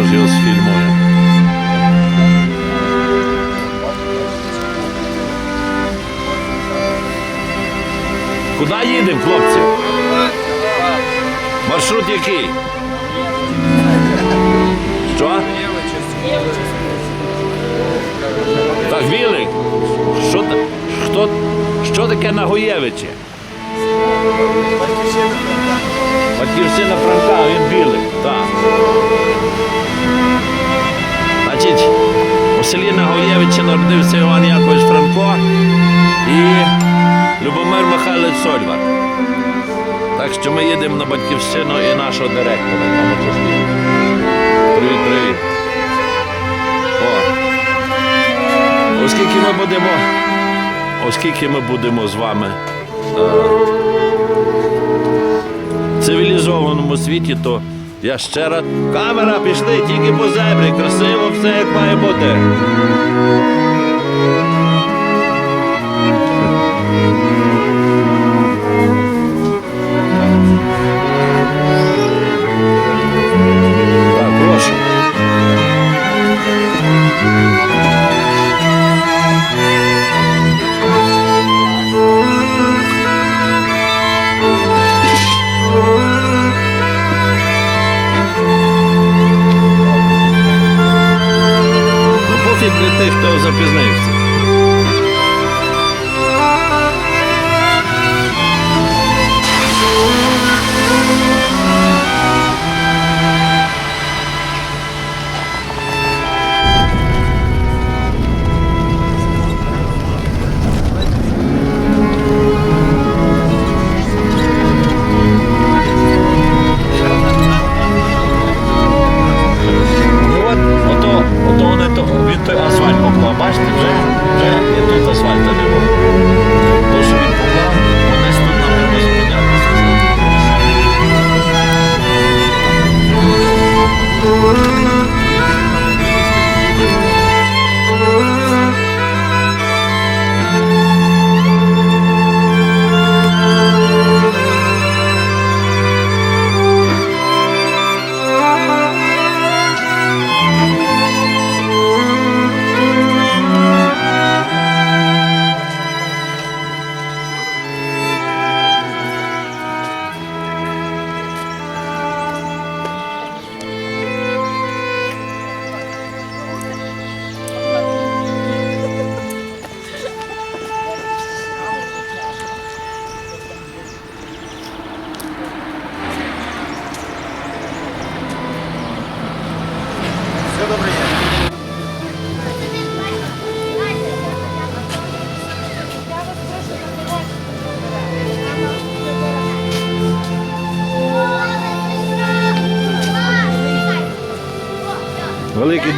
також його сфільмую. Куди їдемо, хлопці? Маршрут який? Що? Так, Вілик. Що, хто, що таке Нагоєвичі? Батьківщина Франка, він білий. Так. Значить, у селі Нагоєвичі народився Іван Якович Франко і Любомир Михайлович Сольвар. Так що ми їдемо на батьківщину і нашого директора. Привіт, привіт. О. Оскільки ми будемо, оскільки ми будемо з вами е, цивілізованому світі, то я ще раз. Камера пішли тільки по землі, красиво все як має бути. Для тих, хто запізнився.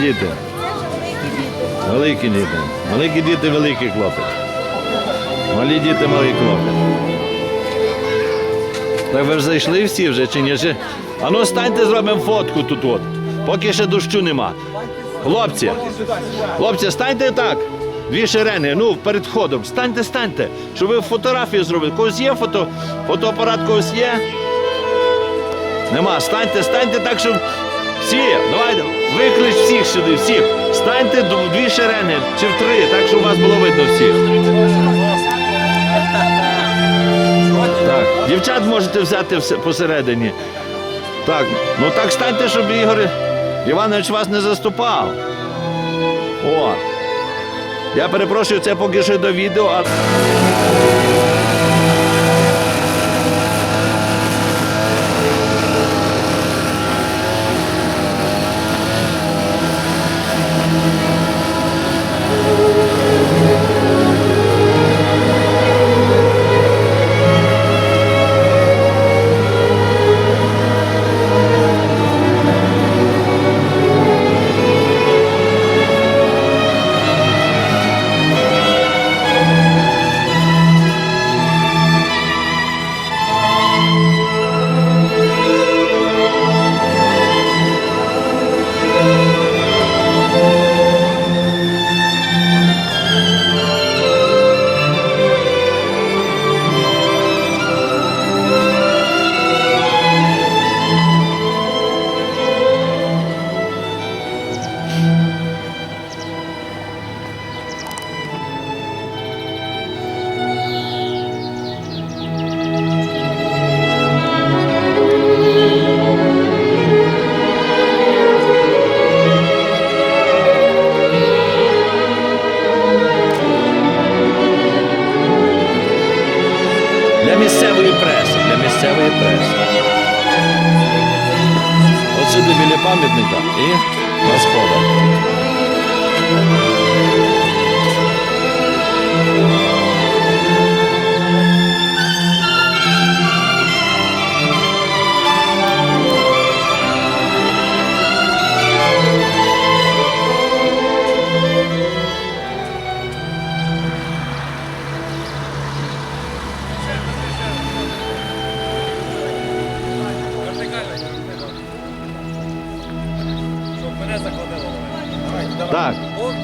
Діти. Великі діти. Великі діти, великий хлопець. Малі діти, малий хлопець. Так ви ж зайшли всі вже чи ні? А ну станьте, зробимо фотку тут от. Поки ще дощу нема. Хлопці, хлопці, станьте так. Дві шерени, ну, перед входом. Станьте, станьте, щоб ви фотографію зробили. Когось є фото, фотоапарат когось є? Нема. Станьте, станьте так, щоб всі, давайте, виклич всіх сюди, всіх. Станьте дві шерени чи в три, так, щоб вас було видно всіх. Так, дівчат можете взяти посередині. Так, ну так станьте, щоб Ігор Іванович вас не заступав. О. Я перепрошую, це поки що до відео, а.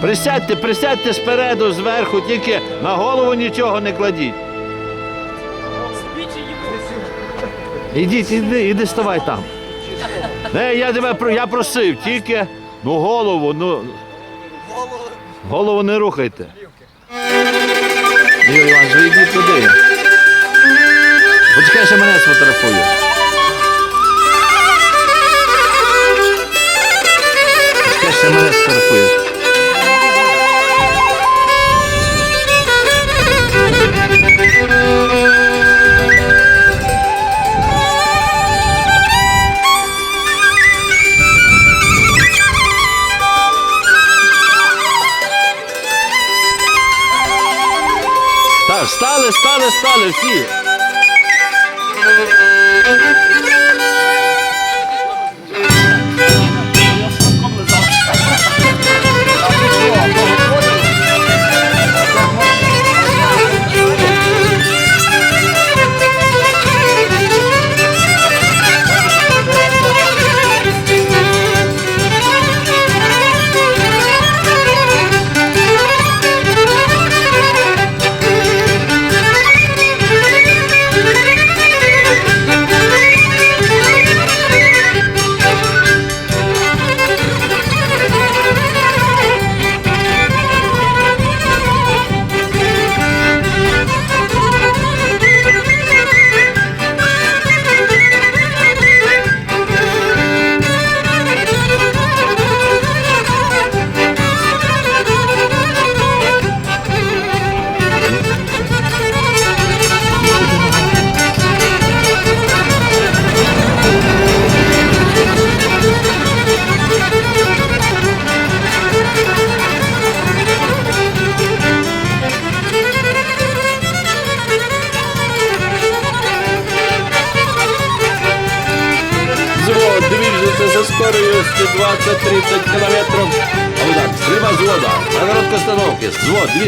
Присядьте, присядьте спереду, зверху, тільки на голову нічого не кладіть. Ідіть, іди, іди ставай там. Не, я тебе я просив, тільки ну голову, ну. Голову не рухайте. Ігор Іванович, ви йдіть туди. Почекай, ще мене сфотографує. Почекай, ще мене сфотографуєш. стали, стали, стали всі.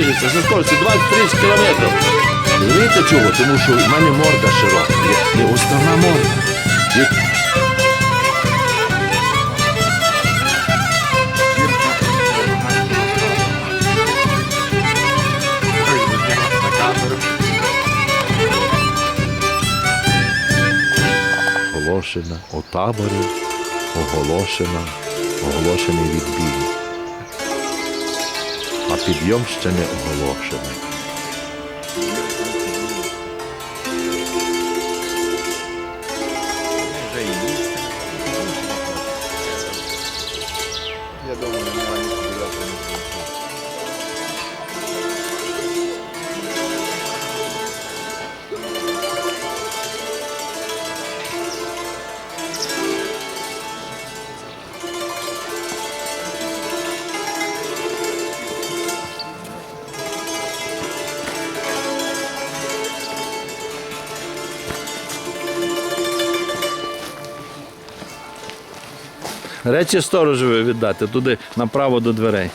Звод движется со скоростью 20-30 километров. Розумієте чого? Тому що в мене морда широка. Є основна морда. Оголошена таборі, оголошена, оголошений відбій. Підйом ще не оголошений. Речі сторожеві віддати туди направо до дверей.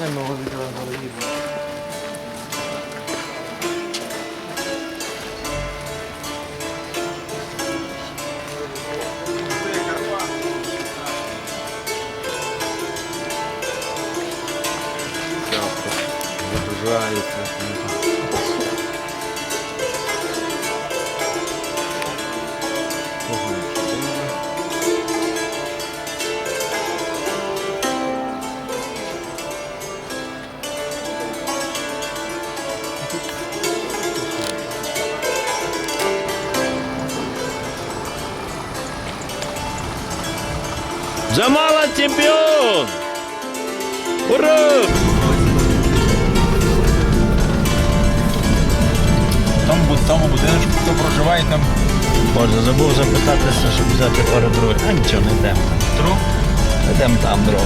Не Джамала чемпіон! Ура! в тому будиночку, хто проживає там. Боже, забув запитатися, щоб взяти пару дров. А нічого, не йдемо там. Тру? Йдемо там дрова.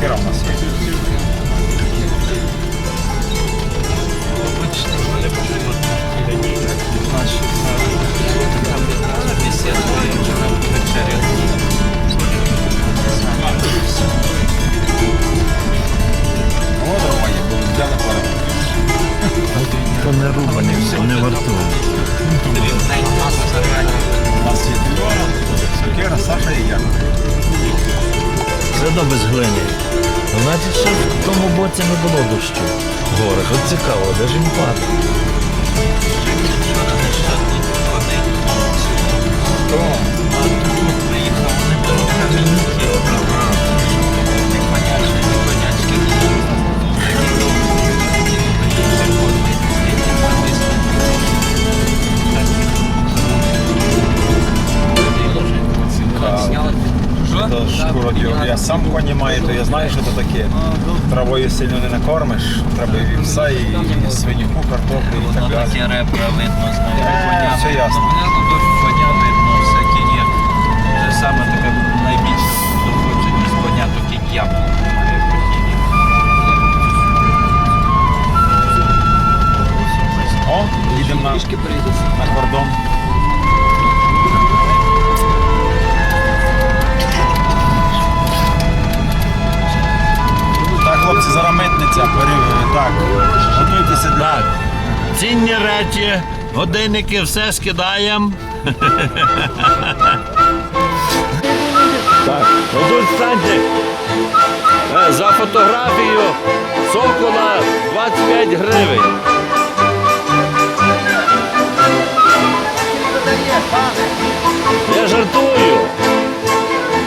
Кіра в нас є. О, Це без глини. Значить, що в тому боці не було дощу. Горе. От цікаво, де ж він падає? То дю- Я сам коні маю, то я знаю, що це таке. Травою сильно не накормиш, треба і вівса, і свинюку, картоплю і так далі. Такі ребра видно, знаєте. Е, все ясно. Понятно, дуже коня видно, всякі є. Це саме таке найбільше доходження з коня, то кінь яблук має в хотінні. О, їдемо на, на кордон. Хлопці, зараз митниця. Пере- Так, готуйтеся. Так. Цінні речі, годинники, все скидаємо. Так, отут. Е, За фотографію сокола 25 гривень. Я жартую.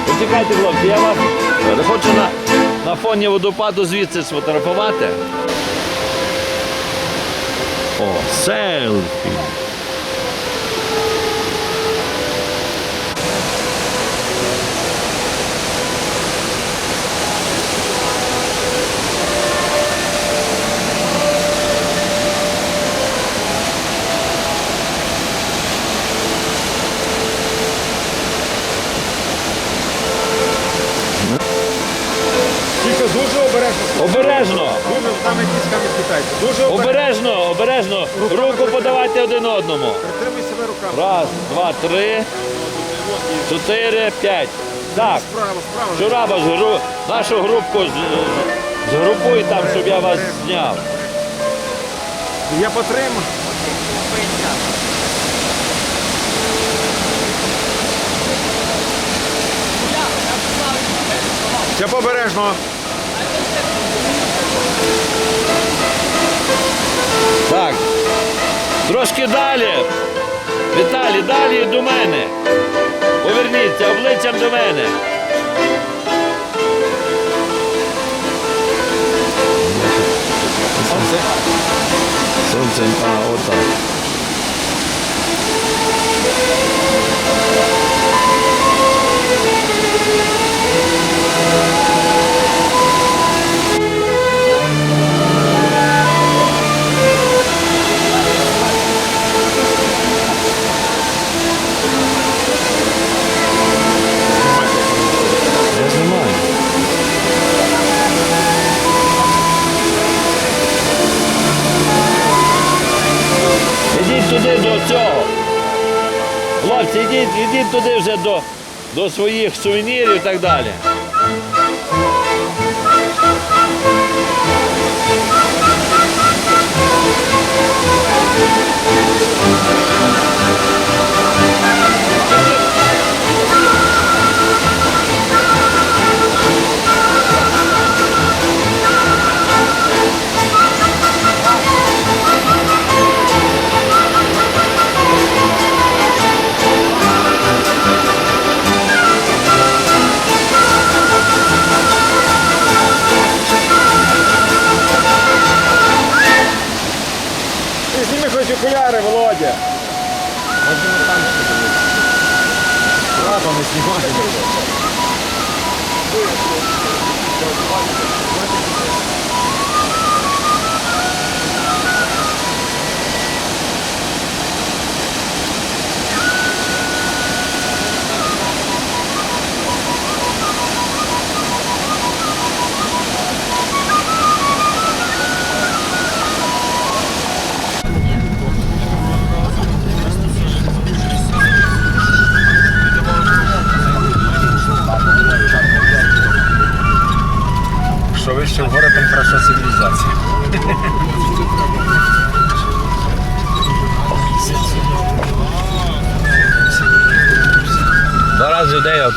Почекайте, хлопці, я вас е, хочу на, на фоні водопаду звідси сфотографувати. О, селфі. Одному. Притримуй себе руками. Раз, два, три, чотири, п'ять. Так, Справа, справа. Жураба, згру... нашу групку з- згрупуй там, щоб я вас зняв. Я потримаю. Ще побережно. Трошки далі. Віталій, далі до мене. Поверніться обличчям до мене. Сонце, а, отак. Ідіть туди вже до, до своїх сувенірів і так далі. Ти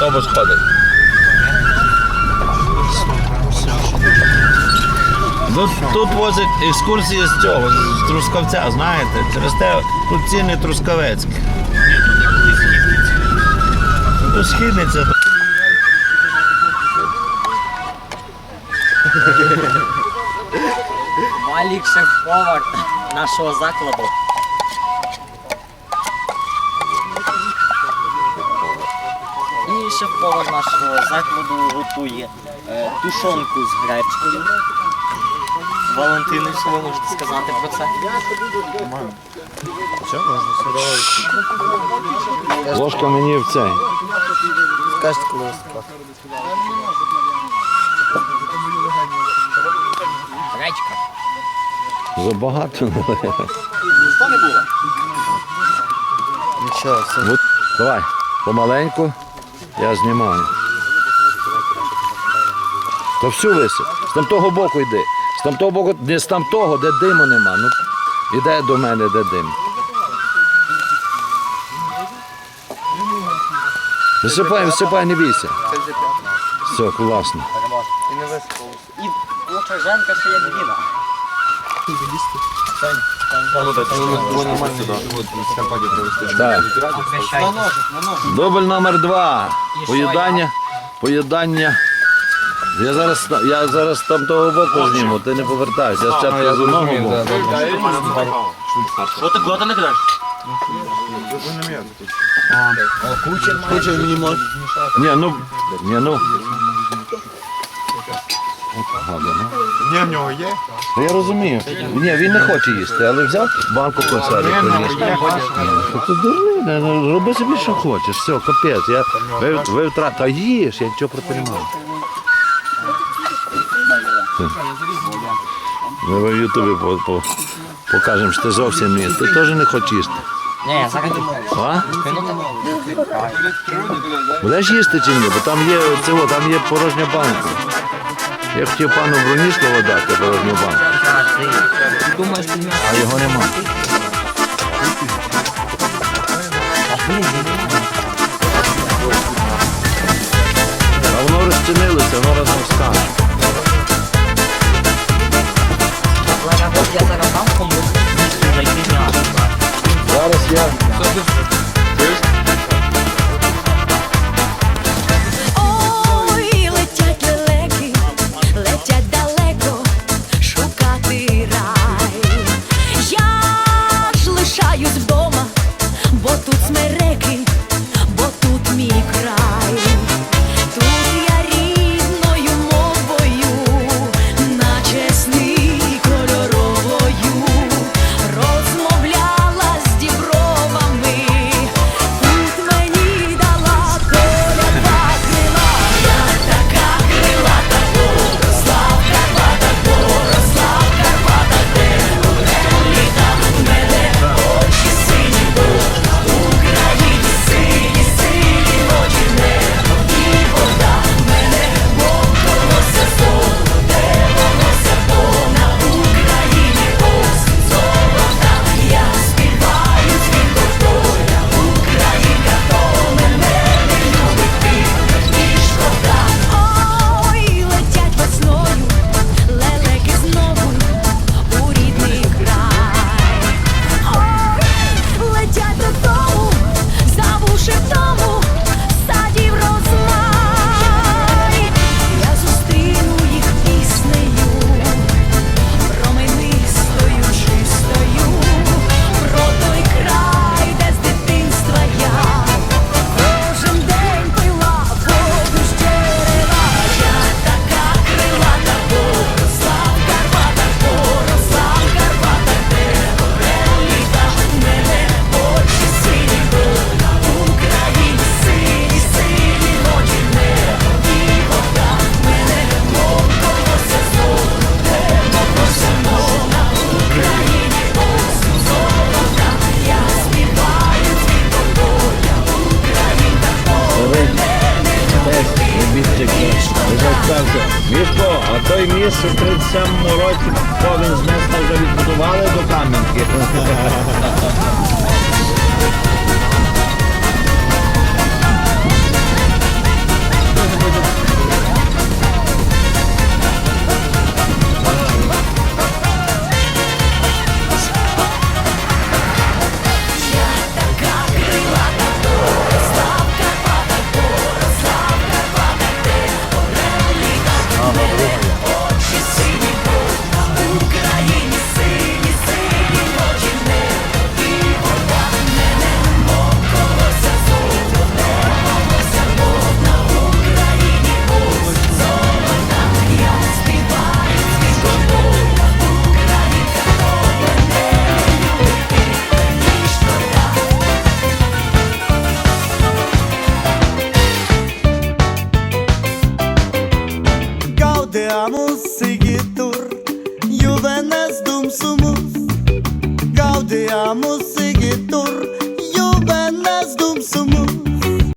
автобус ходить. Ну, тут возять екскурсії з цього, з Трускавця, знаєте, через те тут ціни Трускавецькі. Тут східниця. Валік шеф-повар нашого закладу. І шеф-повар нашого закладу готує е, тушонку з гречкою. Валентине, що ви можете сказати про це? Ложка мені в цей. Скажете, коли виступати. Гречка. Забагато. Нічого, все. Давай, помаленьку, я знімаю. То всю висип. З там того боку йди. З там того боку, не з там того, де диму нема. Ну, іде до мене, де дим. Висипай, висипай, не бійся. Все, класно. І лучша женка Так. Дубль номер два. Поїдання. Поїдання. Я зараз, я зараз там того боку зніму, ти не повертайся. Я спочатку з одного боку. Що ти куди не кидаєш? Куча мені може. Ні, ну, ні, ну. Ну. Ні, в нього є. Та Я розумію. Ні, він не хоче їсти, але взяв банку консервів приніс. Тобто дурний, не, ну, роби собі, що хочеш. Все, капець. Я, ви, ви втрат... Та їж, я нічого проти не маю. Ми в Ютубі по, по, покажемо, що ти зовсім ні. Ти теж не хочеш їсти. Ні, зараз А? Будеш їсти чи ні? Бо там є цього, там є порожня банка. Я хотів пану Броніславу дати порожню банку, а його нема. А воно розчинилося, воно разом місцю. Зараз я.